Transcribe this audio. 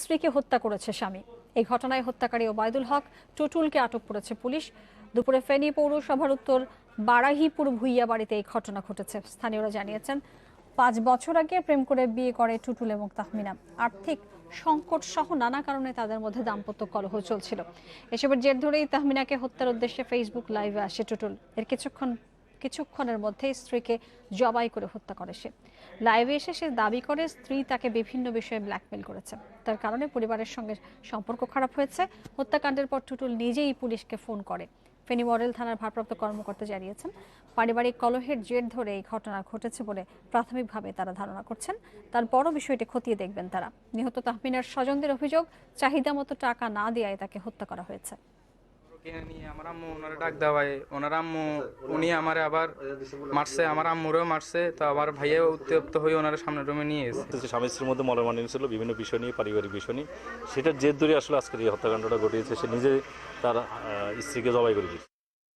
স্ত্রীকে হত্যা করেছে স্বামী। এই ঘটনায় হত্যাকারী ওবায়দুল হক টুটুলকে আটক করেছে পুলিশ। দুপুরে ফেনী পৌরসভার উত্তর বারাহিপুর ভুইয়া বাড়িতে এই ঘটনা ঘটেছে। স্থানীয়রা জানিয়েছেন, পাঁচ বছর আগে প্রেম করে বিয়ে করে টুটুল এবং তাহমিনা আর্থিক সংকট সহ নানা কারণে তাদের মধ্যে দাম্পত্য কলহ চলছিল। এসবের জের ধরেই তাহমিনাকে হত্যার উদ্দেশ্যে ফেসবুক লাইভে আসে টুটুল। এর কিছুক্ষণ কিছুক্ষণের মধ্যে স্ত্রীকে জবাই করে হত্যা করে সে। লাইভে এসে সে দাবি করে স্ত্রী তাকে বিভিন্ন বিষয়ে ব্ল্যাকমেল করেছে। তার কারণে পরিবারের সঙ্গে সম্পর্ক খারাপ হয়েছে। হত্যাকাণ্ডের পর টুটুল নিজেই পুলিশকে ফোন করে। ফেনী মডেল থানার ভারপ্রাপ্ত কর্মকর্তা জানিয়েছেন, পারিবারিক কলহের জের ধরে এই ঘটনা ঘটেছে বলে প্রাথমিকভাবে তারা ধারণা করছেন। তার বড় বিষয়টি খতিয়ে দেখবেন তারা। নিহত তাহমিনার স্বজনদের অভিযোগ চাহিদা মতো টাকা না দেওয়ায় তাকে হত্যা করা হয়েছে। নিয়ে আমার আম্মু ওনারা ডাক আম্মু, উনি আমার আবার মারছে, আমার মারছে, তো হয়ে ওনারা সামনে নিয়ে এসেছে। স্বামী স্ত্রীর মধ্যে ছিল, বিভিন্ন বিষয় নিয়ে, পারিবারিক বিষয় নিয়ে। সেটার জেদ ধরে আসলে আজকের এই হত্যাকাণ্ডটা ঘটিয়েছে, সে নিজে তার স্ত্রীকে জবাই করে দিয়েছে।